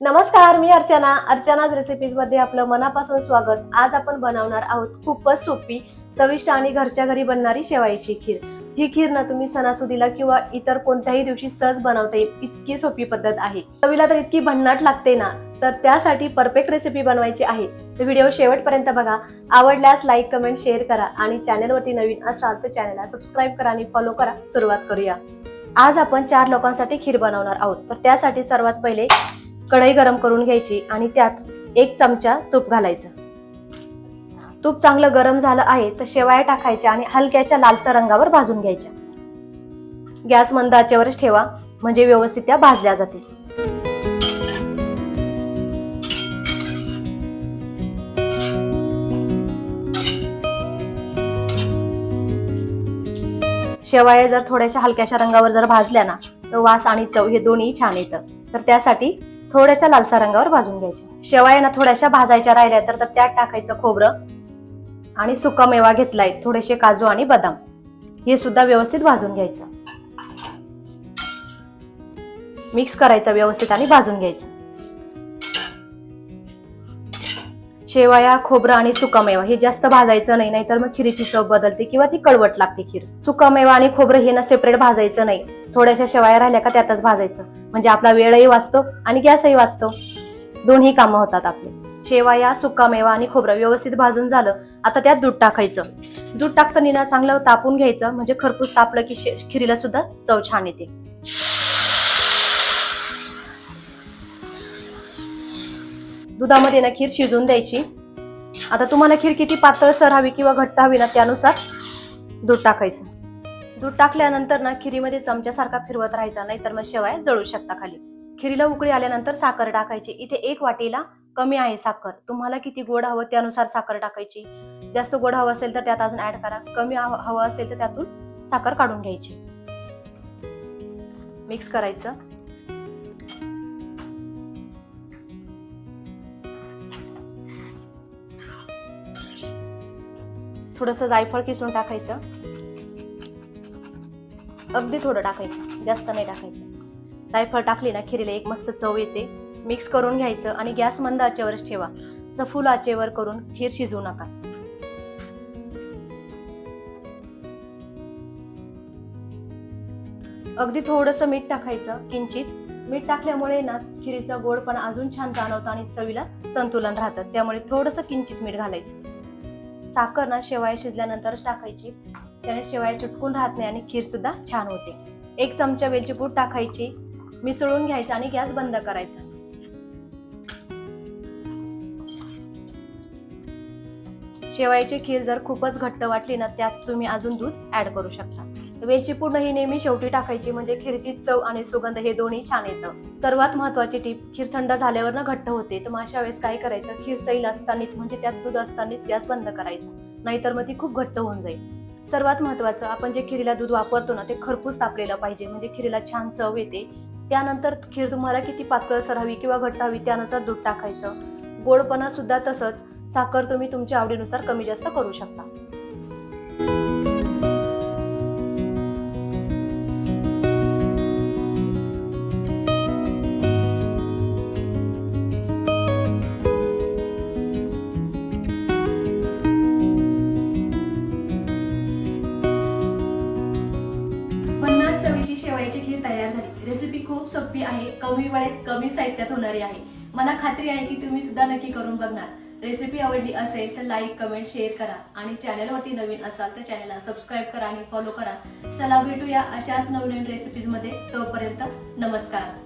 नमस्कार मी अर्चना. अर्चनाज रेसिपीजमध्ये आपलं मनापासून स्वागत. आज आपण बनवणार आहोत खूपच सोपी चविष्ट आणि घरच्या घरी बनणारी शेवाळीची खीर. ही खीर ना तुम्ही सणासुदीला किंवा इतर कोणत्याही दिवशी सहज बनवता येईल. इतकी सोपी पद्धत आहे. चवीला तर इतकी भन्नाट लागते ना तर त्यासाठी परफेक्ट रेसिपी बनवायची आहे. तर व्हिडिओ शेवटपर्यंत बघा. आवडल्यास लाईक कमेंट शेअर करा आणि चॅनलवरती नवीन असाल तर चॅनलला सबस्क्राईब करा आणि फॉलो करा. सुरुवात करूया. आज आपण चार लोकांसाठी खीर बनवणार आहोत. तर त्यासाठी सर्वात पहिले कढई गरम करून घ्यायची आणि त्यात एक चमचा तूप घालायचं. तूप चांगलं गरम झालं आहे तर शेवाया टाकायच्या आणि हलक्याच्या लालसर रंगावर भाजून घ्यायच्या. गॅस मंद आचेवरच ठेवा म्हणजे व्यवस्थित त्या भाजल्या जातील. शेवाया जर थोड्याशा हलक्याशा रंगावर जर भाजल्या ना तर वास आणि चव हे दोन्ही छान येतं. तर त्यासाठी थोड्याशा लालसा रंगावर भाजून घ्यायच्या शेवाया ना थोड्याशा भाजायच्या राहिल्या तर त्यात टाकायचं खोबरं आणि सुका मेवा घेतलाय थोडेसे काजू आणि बदाम. हे सुद्धा व्यवस्थित भाजून घ्यायचं. मिक्स करायचं व्यवस्थित आणि भाजून घ्यायचं. शेवाया खोबरं आणि सुकामेवा हे जास्त भाजायचं नाही नाहीतर मग खिरीची चव बदलते किंवा ती कडवट लागते खीर. सुकामेवा आणि खोबरं हे ना सेपरेट भाजायचं नाही. थोड्याशा शेवाया राहिल्या का त्यातच भाजायचं. म्हणजे आपला वेळही वाचतो आणि गॅसही वाचतो. दोन्ही कामं होतात आपले. शेवाया सुकामेवा आणि खोबरं व्यवस्थित भाजून झालं आता त्यात दूध टाकायचं. दूध टाकताना ना चांगलं तापून घ्यायचं म्हणजे खरपूस तापलं की शे- खिरीला सुद्धा चव छान येते. दुधामध्ये ना खीर शिजवून द्यायची. आता तुम्हाला खीर किती पातळसर हवी किंवा घट्ट हवी ना त्यानुसार दूध टाकायचं. दूध टाकल्यानंतर ना खिरीमध्ये चमच्यासारखा फिरवत राहायचा नाहीतर मग शेवाय जळू शकता खाली. खिरीला उकळी आल्यानंतर साखर टाकायची. इथे एक वाटीला कमी आहे साखर. तुम्हाला किती गोड हवं त्यानुसार साखर टाकायची. जास्त गोड हवं असेल तर त्यात अजून ऍड करा. कमी हवं हवं असेल तर त्यातून साखर काढून घ्यायची. मिक्स करायचं. थोडस जायफळ किसून टाकायचं. अगदी थोडं टाकायचं जास्त नाही टाकायचं. जायफळ टाकली ना खिरीला एक मस्त चव येते. मिक्स करून घ्यायचं आणि गॅस मंद आचेवरच ठेवा. च फुल आचेवर करून खीर शिजवू नका. अगदी थोडस मीठ टाकायचं किंचित. मीठ टाकल्यामुळे ना खिरीचा गोडपणा अजून छान जाणवतो आणि चवीला संतुलन राहतं. त्यामुळे थोडस किंचित मीठ घालायचं. साखर ना शेवाय शिजल्यानंतरच टाकायची. त्याने शेवाया चुटकून राहत नाही आणि खीर सुद्धा छान होते. एक चमचा वेलची पूड टाकायची मिसळून घ्यायचं आणि गॅस बंद करायचा. शेवायाची खीर जर खूपच घट्ट वाटली ना त्यात तुम्ही अजून दूध ऍड करू शकता. वेलची पूर्ण ही नेहमी शेवटी टाकायची म्हणजे खीरची चव आणि सुगंध हे दोन्ही छान येतं. सर्वात महत्वाची टीप खीर थंड झाल्यावर ना घट्ट होते. तर मग अशा वेळेस काय करायचं? खीर सैल असतानाच म्हणजे त्यात दूध असतानाच गॅस बंद करायचा. नाहीतर मग ती खूप घट्ट होऊन जाईल. सर्वात महत्वाचं आपण जे खिरीला दूध वापरतो ना ते खरपूस तापलेलं पाहिजे. म्हणजे खिरीला छान चव येते. त्यानंतर खीर तुम्हाला किती पातळसर हवी किंवा घट्ट हवी त्यानुसार दूध टाकायचं. गोडपणा सुद्धा तसंच. साखर तुम्ही तुमच्या आवडीनुसार कमी जास्त करू शकता. सोपी आहे कमी वेळेत कमी साहित्यात होणारी आहे. मला खात्री आहे की तुम्ही सुद्धा नक्की करून बघणार. रेसिपी आवडली असेल तर लाईक कमेंट शेअर करा. आणि चॅनलवरती नवीन असाल तर चॅनलला सबस्क्राईब करा आणि फॉलो करा. चला भेटूया अशाच नवनवीन रेसिपीजमध्ये तोपर्यंत नमस्कार.